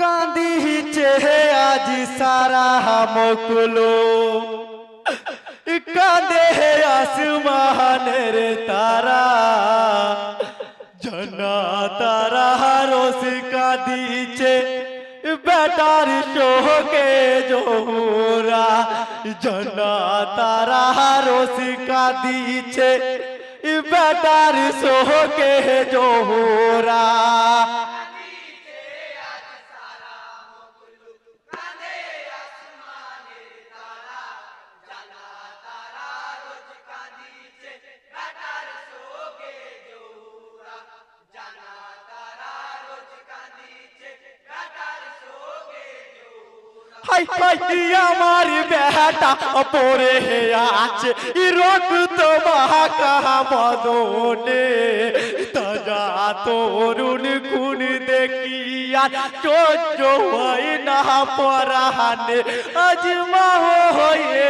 কাঁদিছে আজ সারা মকুলো। কাঁদে আসমানের তারা। জনা তারা রোস কাঁদিছে, বেটার শোকে জোরা জনা তারা রোস কাঁদিছে, বেটার শোকে জোরা হাই হাই আমার বেটা পরে আছে রক্ত মাকা বদনে। তাজা তরুণ গুণ দেখিয়া সহ্য হয় না পরাহানে। আজ মা হয়ে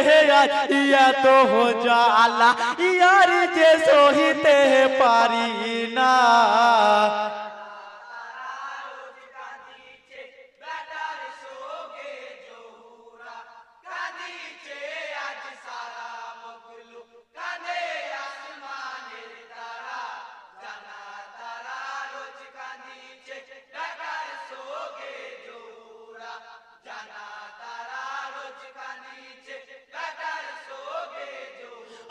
ইয়া তো জালা ইয়ার যে সহিতে পারি না।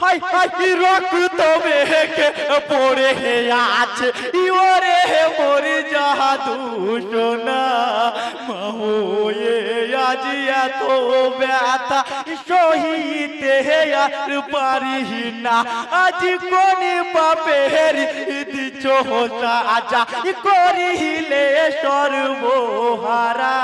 হাই হাই রক্ত মেঘে পড়ে আছে। ইওরে মোর জাদু সোনা মহয়ে আজ এত ব্যথা। সহিতে আর পারি না। আজ কোন বাপের দিছ সাজা করিলে সর্বহারা।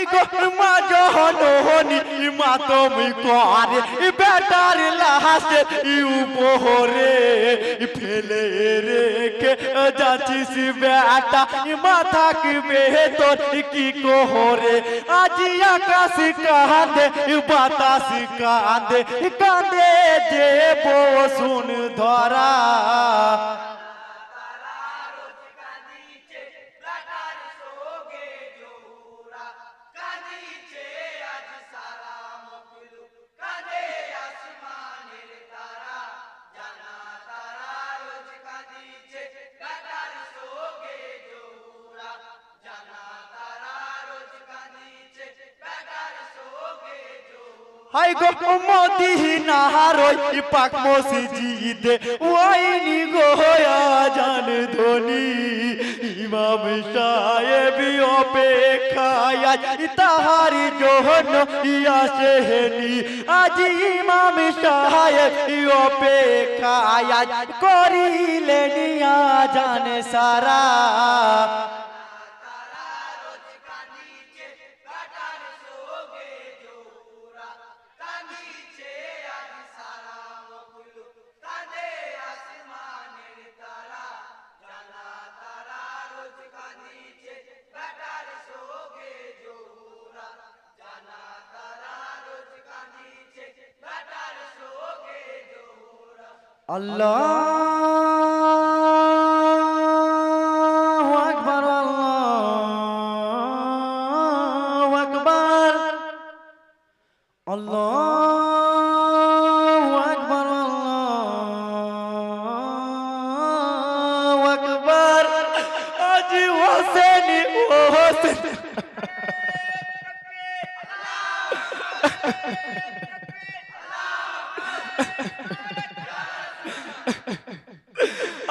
আই গো মা জহননি মা তুমি করে বেটার লাহাসে উপহরে ফেলে রেখে যাচ্ছিস বেটা মাথা কি তোর কি কোহরে? আজি আকাশ কাঁদে, বাতাস কাঁদে কাঁদে যে বসুন ধরা হাই গো মদিনা রই পাক মসজিদে, ওয়াইনি গো জান ধনি ইমাম সাহেব অপেক্ষায় তাহার জন্য ইয়াসেনি আজ ইমাম সাহেব অপেক্ষায় করিলেন জান সারা। الله أكبر الله أكبر. الله أكبر الله أكبر. أجي وحسيني وحسيني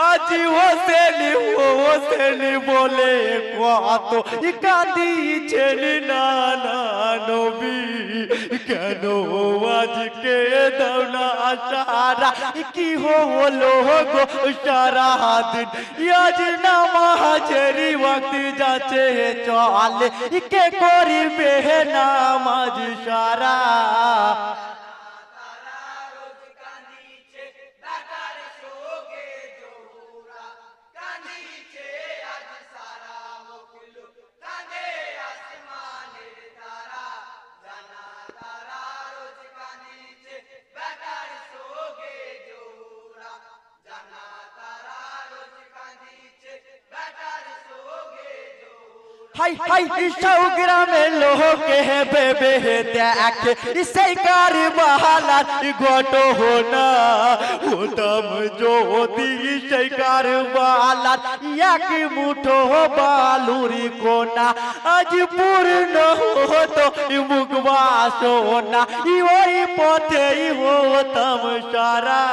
আজি হোসেনি ও হোসেনি বলে কত কাঁদিছেন নানা নবী কেন আজকে দাও না সারা কি হলো গো সারা দিন আজ নামাজেরি ওয়াক্ত যাচ্ছে চলে কে করিবে নামাজ সারা হাই হাই সৌ গ্রামে লোকে বেবে দেখে সেই কার বাহালার ঘটনা হতাম যদি সেই কার বাহালার এক মুঠো বালুরি কোনা আজ পূর্ণ হতো মুখ বাসনা ওই পথেই হতাম সারা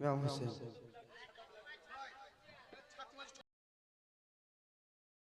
ইমাম হোসেন